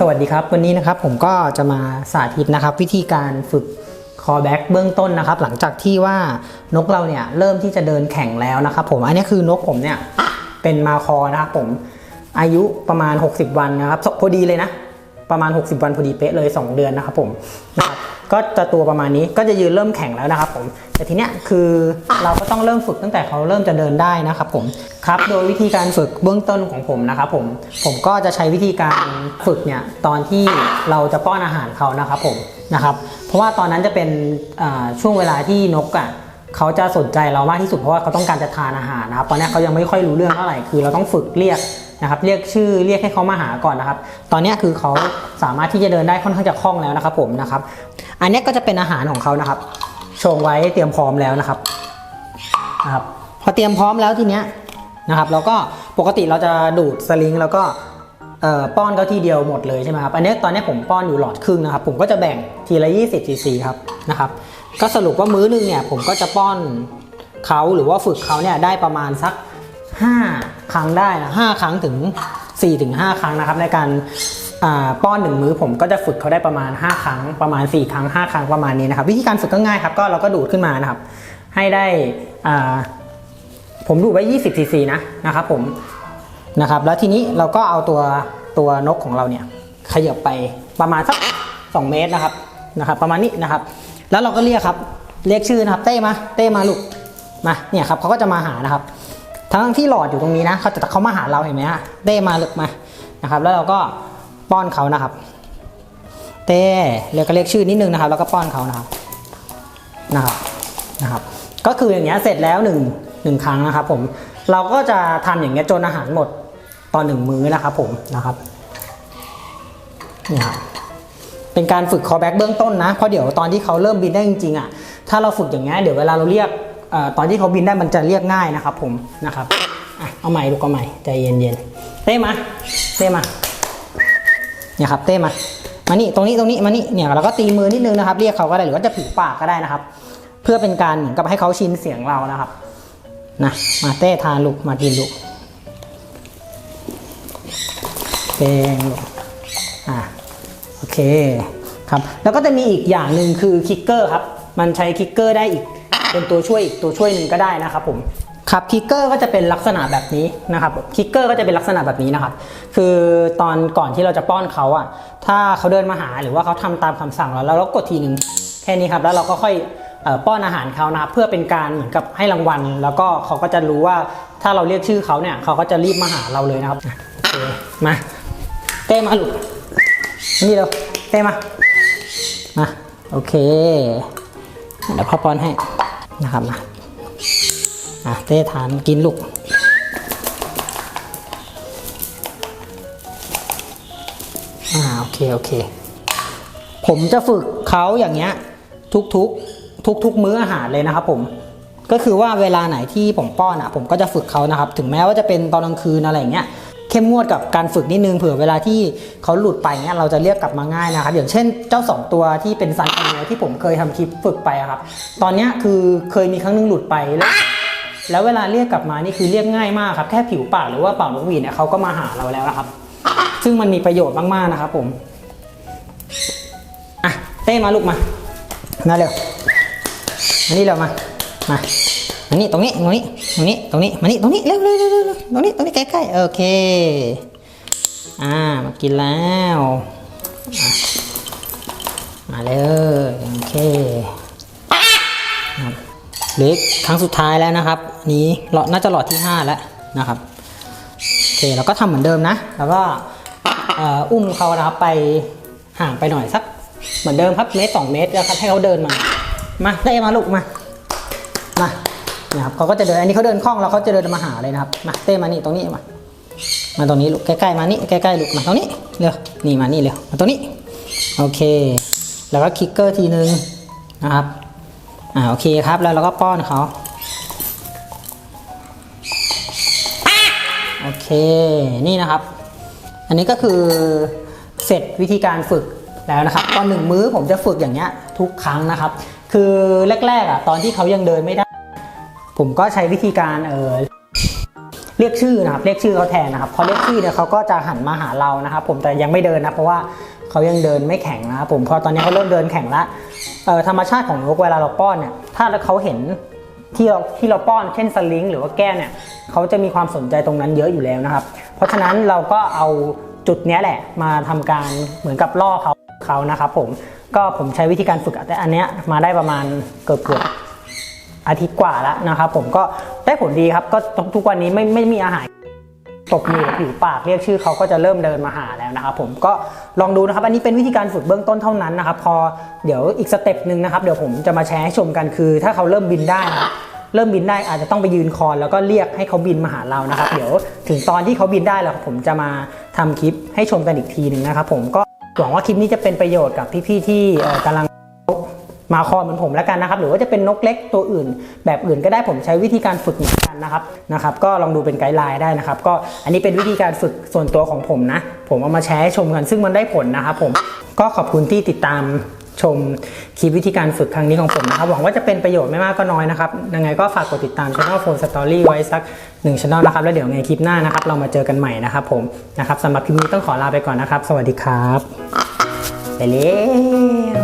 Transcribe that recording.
สวัสดีครับ วันนี้นะครับผมก็จะมาสาธิตนะครับ วิธีการฝึกคอแบ็กเบื้องต้นนะครับ หลังจากที่ว่านกเราเนี่ยเริ่มที่จะเดินแข่งแล้วนะครับผมอันนี้คือนกผมเนี่ยเป็นมาคอนะครับผมอายุประมาณ 60 วันนะครับพอดีเลยนะ ประมาณ 60 วันพอดีเป๊ะเลย 2 เดือนนะครับผมนะ ก็จะตัวประมาณนี้ก็จะยืนเริ่มแข่งแล้วนะครับผม แต่ทีเนี้ยคือเราก็ต้องเริ่มฝึกตั้งแต่เขาเริ่มจะเดินได้นะครับผมครับ โดยวิธีการฝึกเบื้องต้นของผมนะครับผมผมก็จะใช้วิธีการฝึกเนี่ยตอนที่เราจะป้อนอาหารเขานะครับผมนะครับเพราะว่าตอนนั้นจะเป็นอ่าช่วงเวลาที่นกอะเขาจะสนใจเรามากที่สุดเพราะว่าเขาต้องการจะทานอาหารนะครับตอนนี้เขายังไม่ค่อยรู้เรื่องเท่าไหร่คือเราต้องฝึกเรียก นะครับเรียกชื่อเรียกให้เขามาหาก่อนนะครับ ตอนนี้คือเขาสามารถที่จะเดินได้ค่อนข้างจะคล่องแล้วนะครับผมนะครับ อันนี้ก็จะเป็นอาหารของเขานะครับชงไว้เตรียมพร้อมแล้วนะครับนะครับพอเตรียมพร้อมแล้วทีเนี้ยนะครับเราก็ปกติเราจะดูดสลิงแล้วก็ป้อนเขาทีเดียวหมดเลยใช่ไหมครับอันนี้ตอนนี้ผมป้อนอยู่หลอดครึ่งนะครับ ผมก็จะแบ่งทีละ 20 cc ครับนะครับ ก็สรุปว่ามื้อนึงเนี่ยผมก็จะป้อนเขาหรือว่าฝึกเขาเนี่ยได้ประมาณสัก 5 ครั้งได้นะ5ครั้งถึง4ถึงครั้งนะครับ ในการป้อนหนึ่งมื้อผมก็จะฝึกเขาได้ประมาณ 5 ครั้งประมาณ 4 ครั้ง 5 ครั้งประมาณนี้นะครับ วิธีการฝึกก็ง่ายครับก็เราก็ดูดขึ้นมานะครับ ให้ได้ผมดูดไว้ 20 cc นะนะครับผมนะครับ แล้วทีนี้เราก็เอาตัวตัวนกของเราเนี่ยขยับไปประมาณสัก2เมตรนะครับนะครับ ประมาณนี้นะครับ แล้วเราก็เรียกครับเรียกชื่อนะครับ เต้มาเต้มาลูกมาเนี่ยครับเขาก็จะมาหานะครับ ทั้งที่หลอดอยู่ตรงนี้นะเขาจะเขามาหาเราเห็นไหมฮะเต้มาลึกมานะครับ แล้วเราก็ป้อนเขานะครับ เต้เรียกก็เรียกชื่อนิดนึงนะครับ แล้วก็ป้อนเขานะครับนะครับนะครับ ก็คืออย่างเงี้ยเสร็จแล้วหนึ่งหนึ่งครั้งนะครับ ผมเราก็จะทำอย่างเงี้ยจนอาหารหมดตอนหนึ่งมื้อนะครับ ผมนะครับนี่ครับเป็นการฝึกคอแบ็กเบื้องต้นนะเพราะเดี๋ยวตอนที่เขาเริ่มบินได้จริงๆอะถ้าเราฝึกอย่างเงี้ยเดี๋ยวเวลาเราเรียก ตอนที่เขาบินได้มันจะเรียกง่ายนะครับผมนะครับเอาใหม่ลูกเอาใหม่ใจเย็นๆเต้มาเต้มาเนี่ยครับเต้มามานี่ตรงนี้ตรงนี้มานี่เนี่ยเราก็ตีมือนิดนึงนะครับ เรียกเขาก็ได้หรือว่าจะผิวปากก็ได้นะครับ เพื่อเป็นการเหมือนกับให้เขาชินเสียงเรานะครับนะมาเต้ทานลูกมากินลูกเต้ลูกอะโอเคครับแล้วก็จะมีอีกอย่างหนึ่งคือคิกเกอร์ครับ มันใช้คิกเกอร์ได้อีก เป็นตัวช่วยอีกตัวช่วยหนึ่งก็ได้นะครับผมครับคิกเกอร์ก็จะเป็นลักษณะแบบนี้นะครับคิกเกอร์ก็จะเป็นลักษณะแบบนี้นะครับ คือตอนก่อนที่เราจะป้อนเขาอะถ้าเขาเดินมาหาหรือว่าเขาทำตามคำสั่งเราแล้วเรากดทีหนึ่งแค่นี้ครับแล้วเราก็ค่อยป้อนอาหารเขานะครับเพื่อเป็นการเหมือนกับให้รางวัล แล้วก็เขาก็จะรู้ว่าถ้าเราเรียกชื่อเขาเนี่ยเขาก็จะรีบมาหาเราเลยนะครับโอเคมาเต้มาลูกนี่เร็วเต้มามาโอเคเดี๋ยวพ่อป้อนให้ นะครับมาอะเต้ทานกินลูกอ่าโอเคโอเค ผมจะฝึกเขาอย่างเงี้ยทุกทุกทุกทุกมื้ออาหารเลยนะครับผมก็คือว่าเวลาไหนที่ผมป้อนอะ ผมก็จะฝึกเขานะครับ ถึงแม้ว่าจะเป็นตอนกลางคืนอะไรอย่างเงี้ย เข้มงวดกับการฝึกนิดนึงเผื่อเวลาที่เขาหลุดไปเงี้ยเราจะเรียกกลับมาง่ายนะครับ อย่างเช่นเจ้า 2 ตัวที่เป็นซันคาเนียที่ผมเคยทำคลิปฝึกไปครับ ตอนนี้คือเคยมีครั้งหนึงหลุดไปแล้วแล้วเวลาเรียกกลับมานี่คือเรียกง่ายมากครับแค่ผิวปากหรือว่าเป่านกหวีดเนี่ยเขาก็มาหาเราแล้วนะครับ ซึ่งมันมีประโยชน์มากๆนะครับผมอะเต้มาลูกมามาเร็วนี่เร็วมามา มานี่ตรงนี้ ตรงนี้ ตรงนี้ ตรงนี้ มานี่ ตรงนี้เร็วเร็วเร็วเร็วตรงนี้ ตรงนี้ ใกล้ๆ โอเค อ่า มากินแล้ว มาเลย โอเคครับเล็กครั้งสุดท้ายแล้วนะครับ นี้หลอดน่าจะหลอดที่ 5 แล้วนะครับ โอเค เราก็ทำเหมือนเดิมนะ แล้วก็เอ่ออุ้มเขานะครับไปห่างไปหน่อยสักเหมือนเดิมครับเมตรสองเมตรนะครับให้เขาเดินมา มาเต้มาลูกมา มา นี่ยครับเขาก็จะเดินอันนี้เขาเดินคล่องแล้วเขาจะเดินมาหาเลยนะครับมาเต้มานี่ตรงนี้มามาตรงนี้ลูกใกล้ๆมานี่ใกล้ๆลูกมาตรงนี้เร็วนี่มานี่เร็วมาตรงนี้โอเค แล้วก็คลิกเกอร์ทีนึงนะครับอ่าโอเคครับแล้วเราก็ป้อนเขาโอเคนี่นะครับ อันนี้ก็คือเสร็จวิธีการฝึกแล้วนะครับตอนหนึ่งมื้อผมจะฝึกอย่างเงี้ยทุกครั้งนะครับ คือแรกๆอะตอนที่เขายังเดินไม่ได้ ผมก็ใช้วิธีการเออเรียกชื่อนะครับ เรียกชื่อเขาแทนนะครับพอเรียกชื่อเนี่ยเขาก็จะหันมาหาเรานะครับ ผมแต่ยังไม่เดินนะเพราะว่าเขายังเดินไม่แข็งนะครับผมพอตอนนี้เขาเริ่มเดินแข็งล้วเอ่อธรรมชาติของนกเวลาเราป้อนเนี่ยถ้าเขาเห็นที่เราที่เราป้อนเช่นสลิงหรือว่าแก้วเนี่ยเขาจะมีความสนใจตรงนั้นเยอะอยู่แล้วนะครับ เพราะฉะนั้นเราก็เอาจุดนี้แหละมาทำการเหมือนกับล่อเขาเขานะครับผมก็ผมใช้วิธีการฝึกแต่อันเนี้ยมาได้ประมาณเกือบเกือบ อาทิตย์กว่าแล้วนะครับผมก็ได้ผลดีครับก็ทุกวันนี้ไม่ไม่มีอาหารตบมือผิวปากเรียกชื่อเขาก็จะเริ่มเดินมาหาแล้วนะครับผมก็ลองดูนะครับอันนี้เป็นวิธีการฝึกเบื้องต้นเท่านั้นนะครับพอเดี๋ยวอีกสเต็ปหนึ่งนะครับเดี๋ยวผมจะมาแชร์ให้ชมกันคือ ถ้าเขาเริ่มบินได้นะเริ่มบินได้อาจจะต้องไปยืนคอนแล้วก็เรียกให้เขาบินมาหาเรานะครับ เดี๋ยวถึงตอนที่เขาบินได้แล้วผมจะมาทำคลิปให้ชมกันอีกทีหนึ่งนะครับผมก็หวังว่าคลิปนี้จะเป็นประโยชน์กับพี่ๆที่กำลัง มาคอเหมือนผมแล้วกันนะครับ หรือว่าจะเป็นนกเล็กตัวอื่น แบบอื่นก็ได้ผมใช้วิธีการฝึกเหมือนกันนะครับนะครับ ก็ลองดูเป็นไกด์ไลน์ได้นะครับ ก็อันนี้เป็นวิธีการฝึกส่วนตัวของผมนะ ผมเอามาแชร์ให้ชมกันซึ่งมันได้ผลนะครับผมก็ขอบคุณที่ติดตามชมคลิปวิธีการฝึกครั้งนี้ของผมนะครับ หวังว่าจะเป็นประโยชน์ไม่มากก็น้อยนะครับ ยังไงก็ฝากกดติดตาม Channel Phone Story ไว้สักหนึ่งช่องนะครับ แล้วเดี๋ยวในคลิปหน้านะครับ เรามาเจอกันใหม่นะครับผมนะครับสำหรับคลิปนี้ต้องขอลาไปก่อนนะครับ สวัสดีครับ ไปเร็ว